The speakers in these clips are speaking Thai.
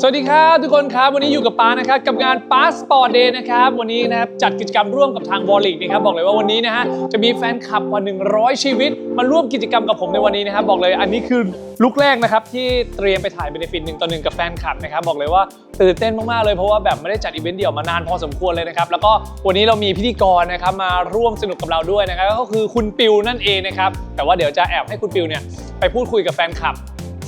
สวัสดีครับทุกคนครับวันนี้อยู่กับป้านะครับกับงาน Passport Day นะครับวันนี้นะครับจัดกิจกรรมร่วมกับทางวอลลิกนะครับบอกเลยว่าวันนี้นะฮะจะมีแฟนคลับกว่า 100 ชีวิต มาร่วมกิจกรรมกับผมในวันนี้นะครับบอกเลยอันนี้คือลุกแรกนะครับที่เตรียมไปถ่ายเบนฟิตหนึ่งต่อหนึ่งกับแฟนคลับนะครับบอกเลยว่าตื่นเต้นมากๆเลยเพราะว่าแบบไม่ได้จัดอีเวนต์เดี่ยวมานานพอสมควรเลยนะครับแล้วก็วันนี้เรามีพิธีกรนะครับมาร่วมสนุกกับเราด้วยนะครับก็คือคุณปิวนั่นเองนะครับแต่ว่าเดี๋ยวจะแอบให้คุณปิวเนี่ยไปพูดคุยกับแฟนคลับ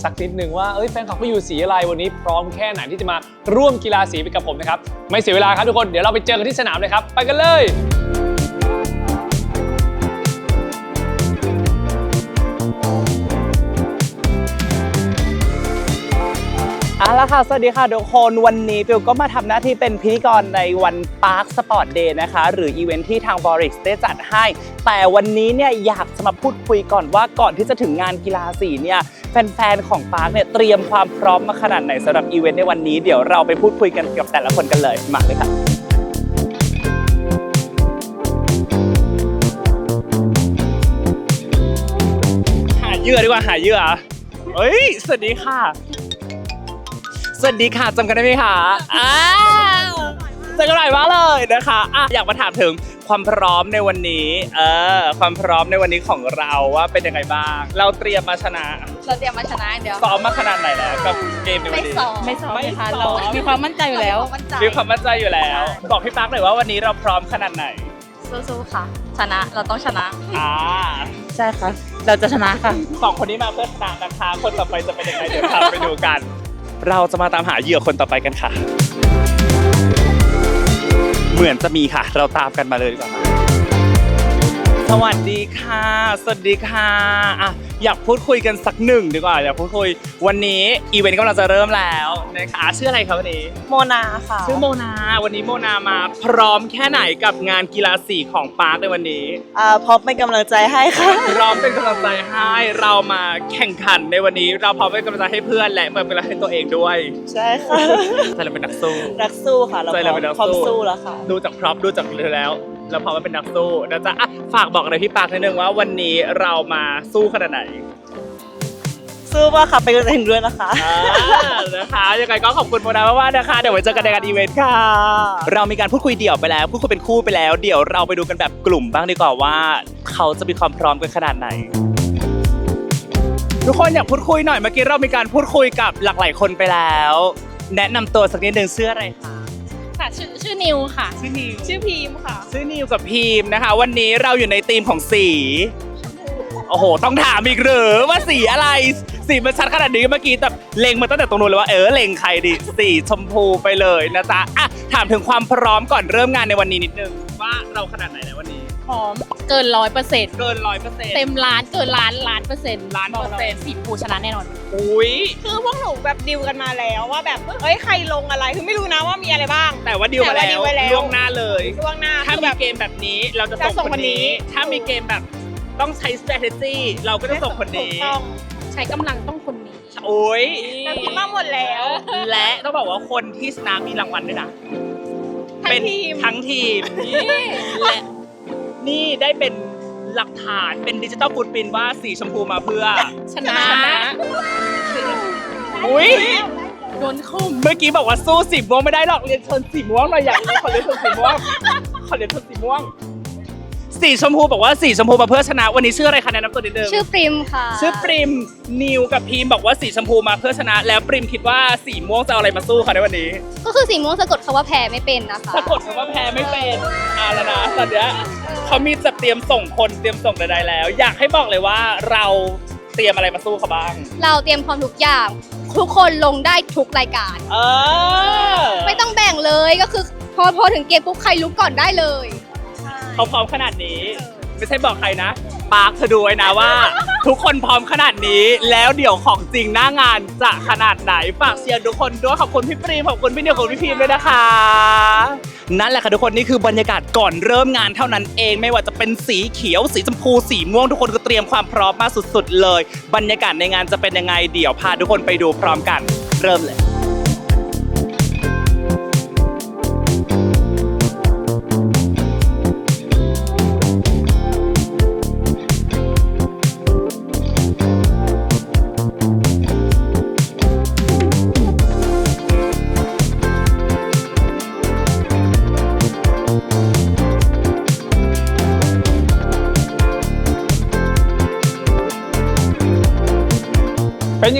สักนิดหนึ่งว่าเอ้ยแฟนคลับเขาอยู่สีอะไรวันนี้พร้อมแค่ไหนที่จะมาร่วมกีฬาสีไปกับผมนะครับไม่เสียเวลาครับทุกคนเดี๋ยวเราไปเจอกันที่สนามเลยครับ ไปกันเลย เอาละค่ะ สวัสดีค่ะทุกคนวันนี้ปิวก็มาทำหน้าที่เป็นพิธีกรในวัน Park Sport Day นะคะ หรืออีเวนท์ที่ทาง b o r i x ได้จัดให้ แต่วันนี้เนี่ยอยากจะมาพูดคุยก่อนว่าก่อนที่จะถึงงานกีฬาสีเนี่ยแฟนๆของ Park เนี่ยเตรียมความพร้อมมาขนาดไหนสำหรับอีเวนต์ในวันนี้ เดี๋ยวเราไปพูดคุยกันกับแต่ละคนกันเลยมาเลยค่ะหาเยื่อดีกว่าหาเยื่อเฮ้ยสวัสดีค่ะ สวัสดีค่ะจำกันได้ไหมคะอ้าวเจอกันหน่อยมากเลยนะคะอะอยากมาถามถึงความพร้อมในวันนี้เออความพร้อมในวันนี้ของเราว่าเป็นยังไงบ้าง เราเตรียมมาชนะเราเตรียมมาชนะอย่างเดียวซ้อมมาขนาดไหนแล้วกับเกมในวัไม่นนี้ซ้อมไม่ซ้อมไม่นะคะซ้อมเรามีความมั่นใจอยู่แล้วมั่นใจมีความมั่นใจอยู่แล้ว บอกพี่ปั๊กหน่อยว่าวันนี้เราพร้อมขนาดไหนสู้ๆค่ะ ชนะเราต้องชนะอ่าใช่ค่ะ เราจะชนะค่ะสองคนนี้มาเพื่อชนะนะคะคนต่อไปจะเป็นยังไงเดี๋ยวตามไปดูกัน เราจะมาตามหาเหยื่อคนต่อไปกันค่ะ เหมือนจะมีค่ะ เราตามกันมาเลยดีกว่าสวัสดีค่ะ สวัสดีค่ะอะ อยากพูดคุยกันสักหนึ่งดีกว่าอยากพูดคุยวันนี้อีเวนต์กำลังจะเริ่มแล้วนะคะชื่ออะไรครับวันนี้ โมนาค่ะ ชื่อโมนาวันนี้โมนามา พร้อมแค่ไหนกับงานกีฬาสีของปาร์คในวันนี้ อ่าพร้อมเป็นกำลังใจให้ค่ะ พร้อมเป็นกำลังใจให้เรามาแข่งขันในวันนี้ เราพร้อมเป็นกำลังใจให้เพื่อนและเป็นกำลังใจให้ตัวเองด้วยใช่ค่ะ ใจเราเป็นนักสู้ นักสู้ค่ะ เราใจพเราร้อมเป็นนักพร้อมสู้ สู้แล้วค่ะ ดูจากพร็อพดูจากเรือแล้ว เราพร้อมว่าเป็นนักสู้นะจ๊ะอะฝากบอกอะไรพี่ปาร์คนิดนึงว่าวันนี้เรามาสู้ขนาดไหน สู้มากค่ะเป็นกำลังใจให้หนูด้วยนะคะ อ่านะคะยังไงก็ขอบคุณโมนามากๆนะคะ เดี๋ยวไว้เจอกันในงานอีเวนต์ค่ะ เรามีการพูดคุยเดี่ยวไปแล้วพูดคุยเป็นคู่ไปแล้ว เดี๋ยวเราไปดูกันแบบกลุ่มบ้างดีกว่าว่า เขาจะมีความพร้อมกันขนาดไหน ทุกคนอยากพูดคุยหน่อยเมื่อกี้เรามีการพูดคุยกับหลากหลายคนไปแล้ว แนะนำตัวสักนิดหนึ่งชื่ออะไรคะ ค่ะชื่อชื่อนิวค่ะ ชื่อนิวชื่อพีมค่ะ ชื่อนิวกับพีมนะคะ วันนี้เราอยู่ในธีมของสี โอ้โห ต้องถามอีกหรือว่าสีอะไร สีมันชัดขนาดนี้เมื่อกี้แต่เล็งมาตั้งแต่ตรงนู้นเลยว่าเออเล็งใครดีสีชมพูไปเลยนะจ๊ะอะถามถึงความพร้อมก่อนเริ่มงานในวันนี้นิดนึงว่าเราขนาดไหนในวันนี้ พร้อมเกินร้อยเปอร์เซ็นต์เกินร้อยเปอร์เซ็นต์เต็มล้านเกินล้านล้านเปอร์เซ็นต์ล้านเปอร์เซ็นต์สีผูชนะแน่นอน อุ้ยคือพวกหนูแบบดิวกันมาแล้วว่าแบบเอ้ยใครลงอะไรคือไม่รู้นะว่ามีอะไรบ้าง แต่ว่าดิวมาแต่แล้วว่าดิวไว้แล้วล่วงหน้าเลยล่วงหน้าถ้าคือมีแบบเกมแบบนี้เราจะจะส่ส่งงคคนนนี้นี้ ถ้ามีเกมแบบต้องใช้ strategy เราก็จะส่งคนนี้ถูกต้องใช้กำลังต้องคนนี้โอ้ยเราคิดมาหมดแล้ว และต้องบอกว่าคนที่ชนะมีรางวัลด้วยนะทั้งเป็นทีมทั้งทีมและ นี่ได้เป็นหลักฐานเป็นดิจิตอลฟุตปินว่าสีชมพูมาเพื่อ ชนะ อุ้ยโดนคุ้มเมื่อกี้บอกว่าสู้สีม่วงไม่ได้หรอกเรียนเชิญสีม่วงหน่อยอยากขอเรียนเชิญสีม่วงขอเรียนเชิญสีม่วง สีชมพูบอกว่าสีชมพูมาเพื่อชนะ วันนี้ชื่ออะไรคะแนะนำตัวนิดนึงชื่อปริมค่ะ ชื่อปริมนิวกับพีมบอกว่าสีชมพูมาเพื่อชนะ แล้วปริมคิดว่าสีม่วงจะเอาอะไรมาสู้คะในวันนี้ ก็คือสีม่วงสะกดคำว่าแพ้ไม่เป็นนะคะ สะกดคำว่าแพ้ไม่เป็นอ่าแล้วนะตอนเนี้ยเขามีจะเตรียมส่งคนเตรียมส่งใดๆแล้ว อยากให้บอกเลยว่าเราเตรียมอะไรมาสู้เขาบ้าง เราเตรียมพร้อมทุกอย่างทุกคนลงได้ทุกรายการ เออ ไม่ต้องแบ่งเลยก็คือพอพอถึงเกมปุ๊บใครลุกก่อนได้เลย เขาพร้อมขนาดนี้ ไม่ใช่บอกใครนะปาร์คเธอดูไว้นะว่า ทุกคนพร้อมขนาดนี้ แล้วเดี๋ยวของจริงหน้างานจะขนาดไหนฝากเชียร์ทุกคนด้วยขอบคุณพี่ปรีมขอบคุณพี่นิวขอบคุณพี่พีมด้วยนะคะ นั่นแหละค่ะทุกคนนี่คือบรรยากาศก่อนเริ่มงานเท่านั้นเองไม่ว่าจะเป็นสีเขียว สีชมพูสีม่วงทุกคนก็เตรียมความพร้อมมาสุดๆเลย บรรยากาศในงานจะเป็นยังไงเดี๋ยวพาทุกคนไปดูพร้อมกัน เริ่มเลย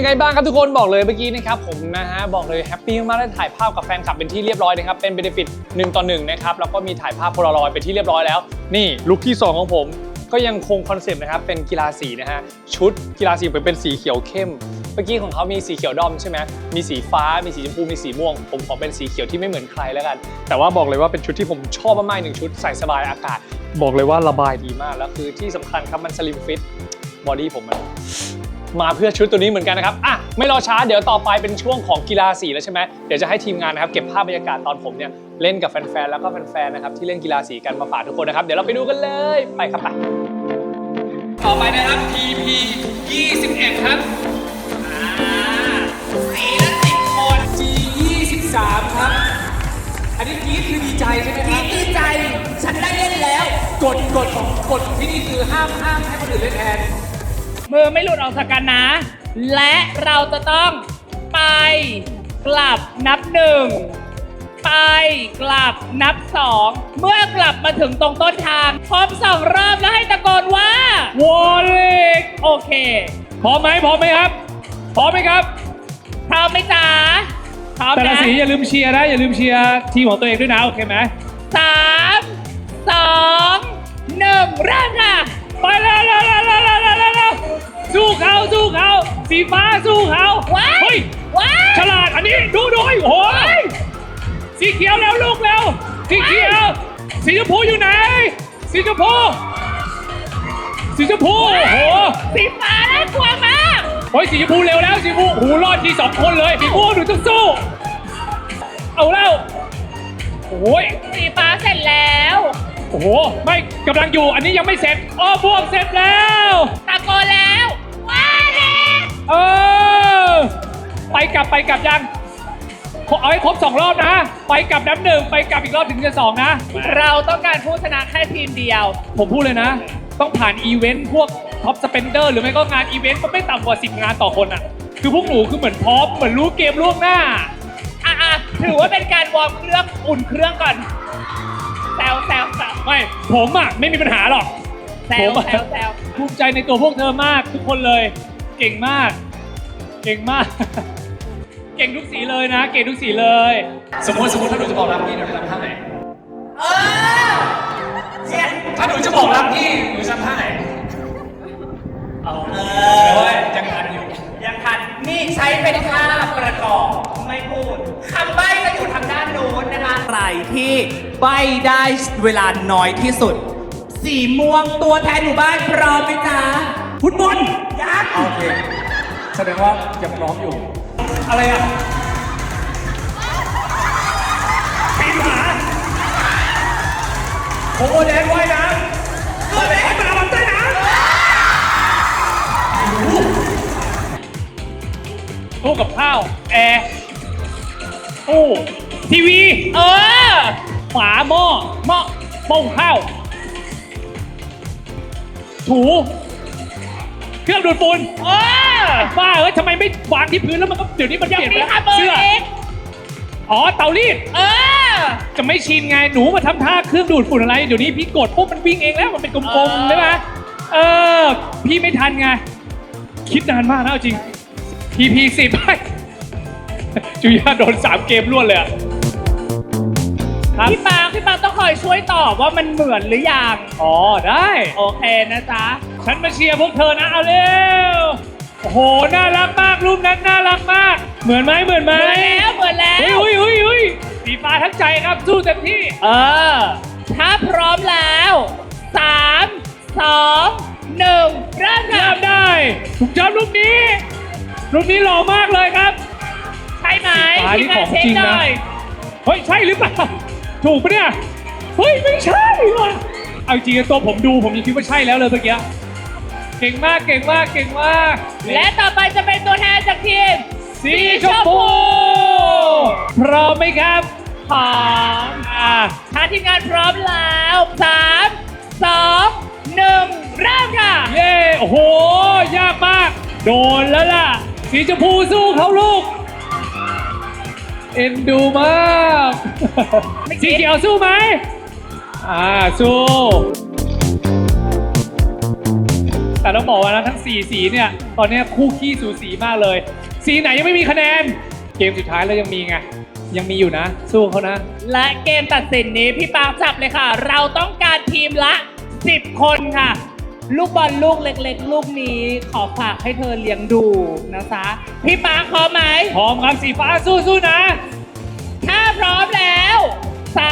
ไงบ้างครับทุกคนบอกเลยเมื่อกี้นะครับผมนะฮะบอกเลยแฮปปี้มากได้ถ่ายภาพกับแฟนคลับเป็นที่เรียบร้อยนะครับเป็นเบนฟิตหนึ่งต่อหนึ่งนะครับแล้วก็มีถ่ายภาพโพลารอยด์เป็นที่เรียบร้อยแล้ว นี่ลุคที่ 2 ของผม ก็ยังคงคอนเซปต์นะครับเป็นกีฬาสีนะฮะชุดกีฬาสีเป็นเป็นสีเขียวเข้มเมื่อกี้ของเขามีสีเขียวดอมใช่ไหมมีสีฟ้ามีสีชมพูมีสีม่วง ผมขอเป็นสีเขียวที่ไม่เหมือนใครแล้วกัน แต่ว่าบอกเลยว่าเป็นชุดที่ผมชอบมากๆหนึ่งชุดใส่สบายอากาศ บอกเลยว่าระบายดีมากแล้วคือที่สำคัญครับมันสลิมฟิตบอดี้ผมมัน มาเพื่อชุดตัวนี้เหมือนกันนะครับอะไม่รอช้าเดี๋ยวต่อไปเป็นช่วงของกีฬาสีแล้วใช่ไหมเดี๋ยวจะให้ทีมงานนะครับเก็บภาพบรรยากาศตอนผมเนี่ยเล่นกับแฟนๆแล้วก็แฟนๆนะครับที่เล่นกีฬาสีกันมาฝากทุกคนนะครับเดี๋ยวเราไปดูกันเลยไปครับไปต่อไปนะครับ PP 21 ครับสีละสิบคน G 23ครับ อันนี้กรีดคือดีใจใช่ไหมครับดีใจ ฉันได้เล่นแล้ว กฎกฎของกฎที่นี่คือห้ามห้ามให้คนอื่นเล่นแทน มือไม่หลุดออกจากกันนะ และเราจะต้องไปกลับนับหนึ่งไปกลับนับสองเมื่อกลับมาถึงตรงต้นทางครบสองรอบแล้วให้ตะโกนว่าวอลเล็กโอเค พร้อมไหมพร้อมไหมครับพร้อมไหมครับพร้อมไหมจ๊ะพร้อมแต่ละนะสีอย่าลืมเชียร์นะอย่าลืมเชียร์ทีมของตัวเองด้วยนะโอเคไหมสามสองหนึ่งเริ่มค่ะ ไปเร็วเร็ สู้เขาสู้เขาสีฟ้าสู้เขาว้าย เฮ้ยว้ายฉลาดอันนี้ดูดูโอ้โหสีเขียวแล้วลูกแล้วสีเขียวสีชมพูอยู่ไหน สีชมพูสีชมพูโอ้โหสีฟ้าน่ากลัวมากโอ้ยสีชมพูเร็วแล้วสีชมพูโอ้โหรอดทีสองคนเลยสีชมพูหนูต้องสู้ เอาแล้วโอ้ย สีฟ้าเสร็จแล้วโอ้โห ไม่กำลังอยู่อันนี้ยังไม่เสร็จอ้อบวกเสร็จแล้ว ตะโกนแล้วว้าเด็ก เออ ไปกลับไปกลับยังขอเอาให้ครบสองรอบนะ ไปกลับน้ำหนึ่งไปกลับอีกรอบถึงจะสองนะ เราต้องการผู้ชนะแค่ทีมเดียว ผมพูดเลยนะ ต้องผ่านอีเวนต์พวกท็อปสเปนเดอร์หรือไม่ก็งานอีเวนต์ก็ไม่ต่ำกว่า10งานต่อคนอะ คือพวกหนูคือเหมือนพร้อมเหมือนรู้เกมล่วงหน้า อะอะถือว่าเป็นการวอร์มเครื่องอุ่นเครื่องก่อนแซวแซวแซวไม่ผมอะไม่มีปัญหาหรอก แซผวมอะแซวแซว ภูมิใจในตัวพวกเธอมากทุกคนเลย เก่งมาก เก่งมาก เก่งทุกสีเลยนะ เก่งทุกสีเลย สมมติสมมติถ้าหนูจะบอกรักพี่หนูจะทำท่าไหนถ้าหนูจะบอกรักพี่หนูจะทำท่าไหนเอาเลยยังทันอยู่ยังทันนี่ใช้เป็นท่าประกอบไม่พูดคำใบ้จะอยู่ทางด้านโน้นนะคะใครที่ใบ้ได้เวลาน้อยที่สุด สีม่วงตัวแทนหมู่บ้านพร้อมไหมจ๊ะ ฟุตบอลยังโอเค แสดงว่ายังพร้อมอยู่ อะไรอะปีนหมาโคโมแดนว่ายน้ำเฮ้ยให้มาลำใต้น้ำตู้กับข้าว แอร์ตู้ทีวี เออฝาหม้อหม้อหม้อหุงข้าว ถู เครื่องดูดฝุ่นเออบ้าเอ้ยทำไมไม่วางที่พื้นแล้วมันก็เดี๋ยวนี้มันเปยังลี่ยนไปมีแล้วค่ะเบอร์เสื้อเล็กอ๋อเตารีดเออ จะไม่ชินไงหนูมาทำท่าเครื่องดูดฝุ่นอะไรเดี๋ยวนี้พี่กดปุ๊บมันวิ่งเองแล้วมันเป็นกลมๆใช่ไหมเออพี่ไม่ทันไงคิดนานมากนะเอาจริง TP สิบ จุยาโดนสามเกมรวดเลยอะครับ พี่ปางพี่ปางต้องคอยช่วยตอบว่ามันเหมือนหรือยังอ๋อได้ โอเคนะจ๊ะ ฉันมาเชียร์พวกเธอนะเอาเร็วโอ้โหน่ารักมากรูปนั้นน่ารักมาก เหมือนไหมเหมือนไหมเหมือนแล้วเหมือนแล้วอุ้ยอุ้ยอุ้ยสีฟ้าทั้งใจครับสู้เต็มที่เออ ถ้าพร้อมแล้วสามสองหนึ่งเริ่มค่ะ เริ่มได้ผมชอบรูปนี้รูปนี้หล่อมากเลยครับ ใช่ไหมฟ้านี่ทีมงานของเช็คจริงหนะน่อยเฮ้ยใช่หรือเปล่าถูกปะเนี่ยเฮ้ยไม่ใช่ว่ะเอาจริงๆตัวผมดูผมยังคิดว่าใช่แล้วเลยเมื่อกี้ เก่งมากเก่งมากเก่งมากและต่อไปจะเป็นตัวแทนจากทีม สีชมพูพร้อมไหมครับพร้อมอ่าถ้าทีมงานพร้อมแล้วสามสองหนึ่งเริ่มค่ะ เย้โอ้โห ยากมาก โดนแล้วล่ะ สีชมพูสู้เขาลูก เอ็นดูมากไม่คิดสีเขียวสู้ไหมอ่าสู้ แต่แต่ต้องบอกว่านะทั้ง 4 สีเนี่ย ตอนเนี้ยคู่ขี้สูสีมากเลย สีไหนยังไม่มีคะแนน เกมสุดท้ายแล้วยังมีไง ยังมีอยู่นะ สู้เขานะ และเกมตัดสินนี้พี่ปาร์คจับเลยค่ะ เราต้องการทีมละ 10 คนค่ะ ลูกบอลลูกเล็ก ๆ ลูกนี้ขอฝากให้เธอเลี้ยงดูนะคะพี่ปาร์คพร้อมไหมพร้อมครับสีฟ้าสู้ๆนะ ถ้าพร้อมแล้ว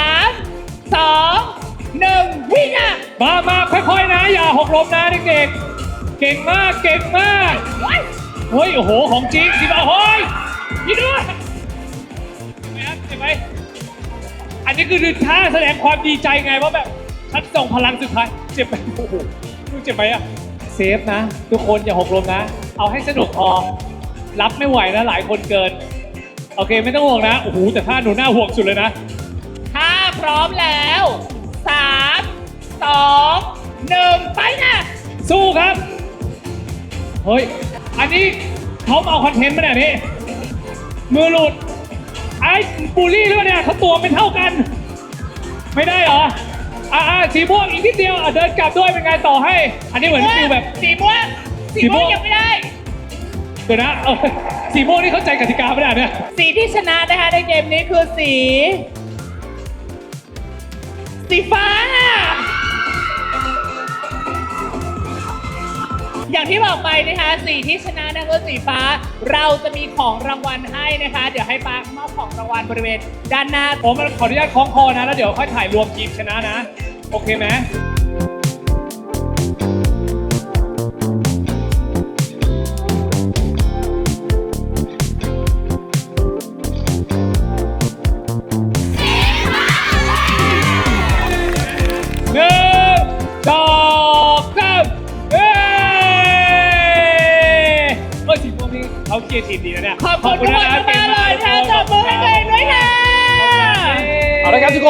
3 2 1วิ่งอะ มามาค่อยๆนะ อย่าหกล้มนะเด็กๆ เก่งมากเก่งมากเฮ้ยโอ้โหของจริงสิบาเฮ้ยยี่ด้วยเห็นไหมครับเห็นไหมอันนี้คือท่าแสดงความดีใจไงว่าแบบฉันส่งพลังสุดท้ายเจ็บไหมโอ้โหดูเจ็บไหมอะเซฟนะ ทุกคนอย่าหกล้มนะ เอาให้สนุกพอรับไม่ไหวนะหลายคนเกิน โอเคไม่ต้องห่วงนะโอ้โหแต่ท่าหนูน่าห่วงสุดเลยนะถ้าพร้อมแล้ว3 2 1ไปนะสู้ครับ เฮ้ย อันนี้เขาเอาคอนเทนต์มาเนี่ยนี่มือหลุด ไอ้บูลลี่หรือเปล่าเนี่ยเขาตัวไม่เท่ากัน ไม่ได้เหรออ่าอ่าสีม่วงอีกนิดเดียวอะเดินกลับด้วยเป็นไงต่อให้ อันนี้เหมือนฟิลแบบ สีม่วงสีสีม่ม่ววงงยังไม่ได้ เดี๋ยวนะเออสีม่วงนี่เข้าใจกติกาไม่ได้เนี่ย สีที่ชนะนะคะในเกมนี้คือสี สีฟ้า อย่างที่บอกไปนะคะสีที่ชนะนั่นก็สีฟ้า เราจะมีของรางวัลให้นะคะ เดี๋ยวให้ป้ามอบของรางวัลบริเวณด้านหน้า ผมขออนุญาตคล้องคอนะ แล้วเดี๋ยวค่อยถ่ายรวมทีมชนะนะ โอเคไหม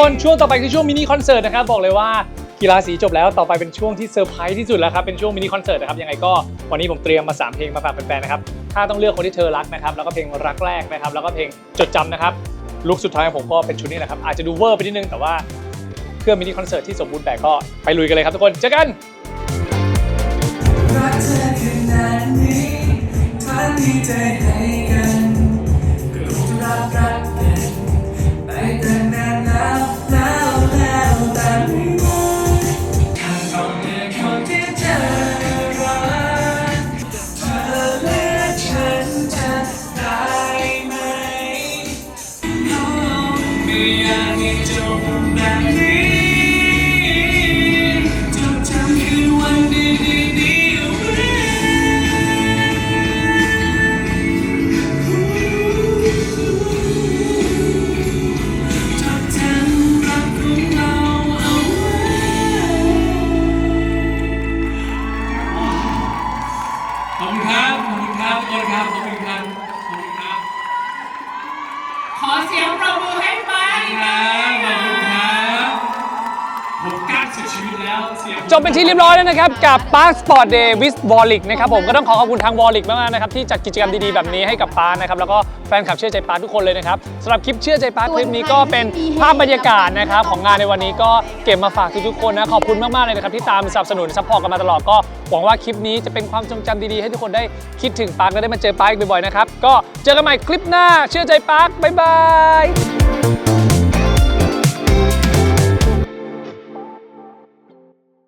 นช่วงต่อไปคือช่วงมินิคอนเสิร์ตนะครับบอกเลยว่ากีฬาสีจบแล้วต่อไปเป็นช่วงที่เซอร์ไพรส์ที่สุดแล้วครับเป็นช่วงมินิคอนเสิร์ตนะครับยังไงก็วันนี้ผมเตรียมมา 3 เพลงมาฝากแฟนๆนะครับถ้าต้องเลือกคนที่เธอรักนะครับแล้วก็เพลงรักแรกนะครับแล้วก็เพลงจดจำนะครับลุคสุดท้ายของผมก็เป็นชุดนี้แหละครับอาจจะดูเวอร์ไปนิดนึงแต่ว่าเพื่อมินิคอนเสิร์ตที่สมบูรณ์แบบก็ไปลุยกันเลยครับทุกคนเจอกันรักเธอขนาดนี้ถ้ามีใจให้กันก็รักรัก เรียบร้อยแล้วนะครับ กับ Park Sport Day with w a l l i c นะครับผมก็ต้องขอขอบคุณทาง w a l l i c มากๆนะครับที่จัดกิจกรรมดีๆ แบบนี้ให้กับปาร์คนะครับแล้วก็แฟนคลับเชื่อใจปาร์คทุกคนเลยนะครับสำหรับคลิปเชื่อใจปาร์คคลิปนี้ก็เป็นภาพบรรยากาศนะครับของงานในวันนี้ก็เก็บมาฝากทุกๆคนนะขอบคุณมากๆเลยนะครับที่ตามสนับสนุนซัพพอร์ตกันมาตลอดก็หวังว่าคลิปนี้จะเป็นความทรงจำดีๆ ให้ทุกคนได้คิดถึงปาร์คและได้มาเจอปาร์คอีกบ่อยๆนะครับก็เจอกันใหม่คลิปหน้าเชื่อใจปาร์คบ๊ายบาย